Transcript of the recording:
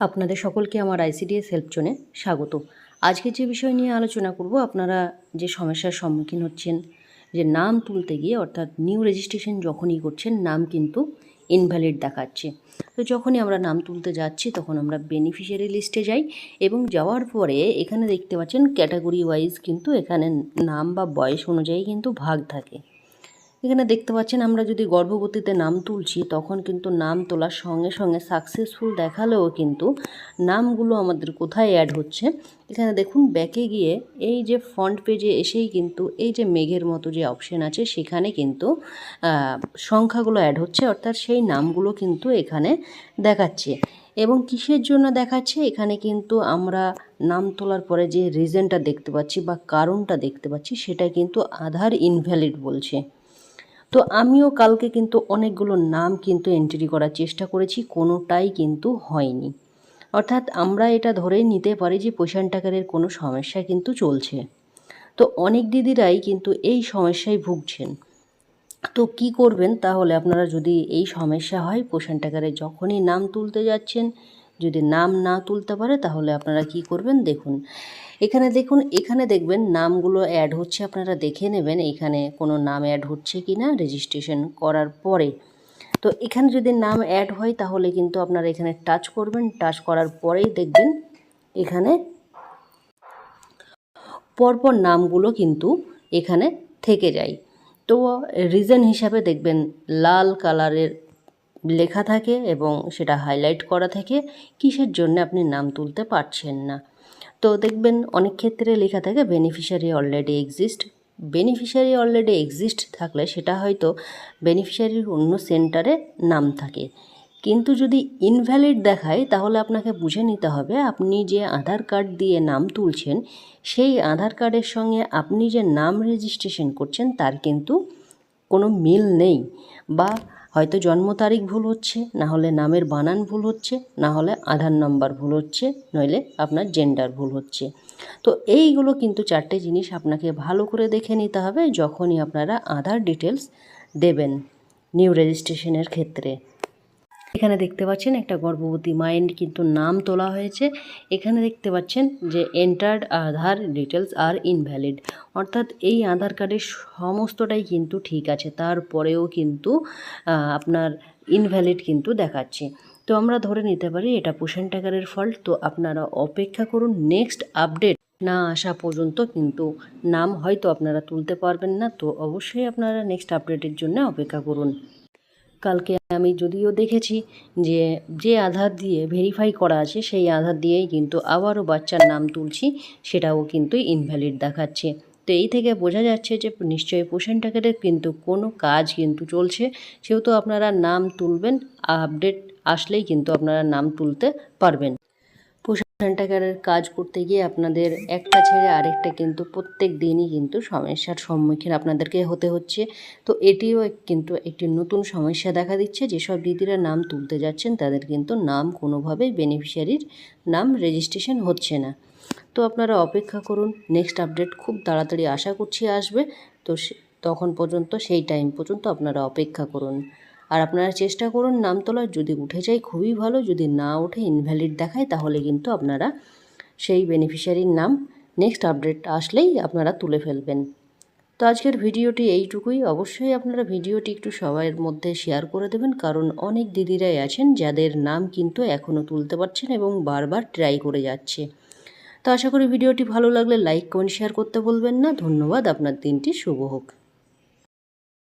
আপনাদের সকলকে আমার আইসিডিএস হেল্প জোনে স্বাগত। আজকে যে বিষয় নিয়ে আলোচনা করব, আপনারা যে সমস্যার সম্মুখীন হচ্ছেন, যে নাম তুলতে গিয়ে, অর্থাৎ নিউ রেজিস্ট্রেশন যখনই করছেন, নাম কিন্তু ইনভ্যালিড দেখাচ্ছে। তো যখনই আমরা নাম তুলতে যাচ্ছি, তখন আমরা বেনিফিশিয়ারি লিস্টে যাই এবং যাওয়ার পরে এখানে দেখতে পাচ্ছেন ক্যাটাগরি ওয়াইজ কিন্তু এখানে নাম বা বয়স অনুযায়ী কিন্তু ভাগ থাকে। এখানে দেখতে পাচ্ছেন, আমরা যদি গর্ভবতীতে নাম তুলছি, তখন কিন্তু নাম তোলার সঙ্গে সঙ্গে সাকসেসফুল দেখালেও কিন্তু নামগুলো আমাদের কোথায় অ্যাড হচ্ছে। এখানে দেখুন ব্যাকে গিয়ে এই যে ফ্রন্ট পেজে এসেই কিন্তু এই যে মেঘের মতো যে অপশন আছে, সেখানে কিন্তু সংখ্যাগুলো অ্যাড হচ্ছে, অর্থাৎ সেই নামগুলো কিন্তু এখানে দেখাচ্ছে। এবং কিসের জন্য দেখাচ্ছে? এখানে কিন্তু আমরা নাম তোলার পরে যে রিজনটা দেখতে পাচ্ছি বা কারণটা দেখতে পাচ্ছি, সেটা কিন্তু আধার ইনভ্যালিড বলছে। তো আমিও কালকে কিন্তু অনেকগুলো নাম কিন্তু এন্ট্রি করার চেষ্টা করেছি, কোনোটাই কিন্তু হয়নি। অর্থাৎ আমরা এটা ধরেই নিতে পারি যে পোষণ টাকারের কোনো সমস্যা কিন্তু চলছে। তো অনেক দিদিরাই কিন্তু এই সমস্যায় ভুগছেন। তো কি করবেন তাহলে আপনারা যদি এই সমস্যা হয় পোষণ টাকারে যখনই নাম তুলতে যাচ্ছেন, যদি নাম না তুলতে পারে তাহলে আপনারা কি করবেন দেখুন। এখানে দেখুন, এখানে দেখবেন নামগুলো অ্যাড হচ্ছে। আপনারা দেখে নেবেন এখানে কোনো নাম অ্যাড হচ্ছে কি না রেজিস্ট্রেশন করার পরে। তো এখানে যদি নাম অ্যাড হয়, তাহলে কিন্তু আপনারা এখানে টাচ করবেন। টাচ করার পরেই দেখবেন এখানে পরপর নামগুলো কিন্তু এখানে থেকে যায়। তো রিজন হিসাবে দেখবেন লাল কালারের লেখা থাকে এবং সেটা হাইলাইট করা থাকে। কিসের জন্য আপনি নাম তুলতে পারছেন না? তো দেখবেন অনেক ক্ষেত্রে লেখা থাকে beneficiary already exist beneficiary already exist থাকলে সেটা হয়তো বেনিফিশিয়ারির অন্য সেন্টারে নাম থাকে। কিন্তু যদি ইনভ্যালিড দেখায়, তাহলে আপনাকে বুঝে নিতে হবে আপনি যে আধার কার্ড দিয়ে নাম তুলছেন, সেই আধার কার্ডের সঙ্গে আপনি যে নাম রেজিস্ট্রেশন করছেন, তার কিন্তু কোনো মিল নেই। বা হয়তো জন্ম তারিখ ভুল হচ্ছে, না হলে নামের বানান ভুল হচ্ছে, না হলে আধার নাম্বার ভুল হচ্ছে, নইলে আপনার জেন্ডার ভুল হচ্ছে। তো এইগুলো কিন্তু চারটে জিনিস আপনাকে ভালো করে দেখে নিতে হবে যখনই আপনারা আধার ডিটেলস দেবেন নিউ রেজিস্ট্রেশনের ক্ষেত্রে। এখানে দেখতে পাচ্ছেন একটা গর্ভবতী মায়ের কিন্তু নাম তোলা হয়েছে। এখানে দেখতে পাচ্ছেন যে এন্টার্ড আধার ডিটেলস আর ইনভ্যালিড অর্থাৎ এই আধার কার্ডের সমস্তটাই কিন্তু ঠিক আছে, তারপরেও কিন্তু আপনার ইনভ্যালিড কিন্তু দেখাচ্ছে। তো আমরা ধরে নিতে পারি এটা পোষণ টাকারের ফল্ট তো আপনারা অপেক্ষা করুন নেক্সট আপডেট না আসা পর্যন্ত কিন্তু নাম হয়তো আপনারা তুলতে পারবেন না। তো অবশ্যই আপনারা নেক্সট আপডেটের জন্য অপেক্ষা করুন। কালকে আমি যদিও দেখেছি যে যে আধার দিয়ে ভেরিফাই করা আছে, সেই আধার দিয়েই কিন্তু আবারও বাচ্চার নাম তুলছি, সেটাও কিন্তু ইনভ্যালিড দেখাচ্ছে। তো এই থেকে বোঝা যাচ্ছে যে, নিশ্চয়ই টাকারের কিন্তু কোনো কাজ কিন্তু চলছে। সেহেতু আপনারা নাম তুলবেন আপডেট আসলেই কিন্তু আপনারা নাম তুলতে পারবেন। পোষণ কাজ করতে গিয়ে আপনাদের একটা ছেড়ে আরেকটা কিন্তু প্রত্যেক দিনই কিন্তু সমস্যার সম্মুখীন আপনাদেরকে হতে হচ্ছে। তো এটিও কিন্তু একটি নতুন সমস্যা দেখা দিচ্ছে। যেসব দিদিরা নাম তুলতে যাচ্ছেন, তাদের কিন্তু নাম কোনোভাবেই বেনিফিশিয়ারির নাম রেজিস্ট্রেশন হচ্ছে না। তো আপনারা অপেক্ষা করুন নেক্সট আপডেট খুব তাড়াতাড়ি আশা করছি আসবে। তো তখন পর্যন্ত, সেই টাইম পর্যন্ত আপনারা অপেক্ষা করুন। আর আপনারা চেষ্টা করুন নাম তোলার। যদি উঠে যায়, খুবই ভালো। যদি না ওঠে ইনভ্যালিড দেখায়, তাহলে কিন্তু আপনারা সেই বেনিফিশিয়ারির নাম নেক্সট আপডেট আসলেই আপনারা তুলে ফেলবেন। তো আজকের ভিডিওটি এইটুকুই। অবশ্যই আপনারা ভিডিওটি একটু সবার মধ্যে শেয়ার করে দেবেন, কারণ অনেক দিদিরাই আছেন যাদের নাম কিন্তু এখনও তুলতে পারছেন এবং বারবার ট্রাই করে যাচ্ছে। তো আশা করি ভিডিওটি ভালো লাগলে লাইক কমেন্ট শেয়ার করতে বলবেন না। ধন্যবাদ। আপনার দিনটি শুভ হোক।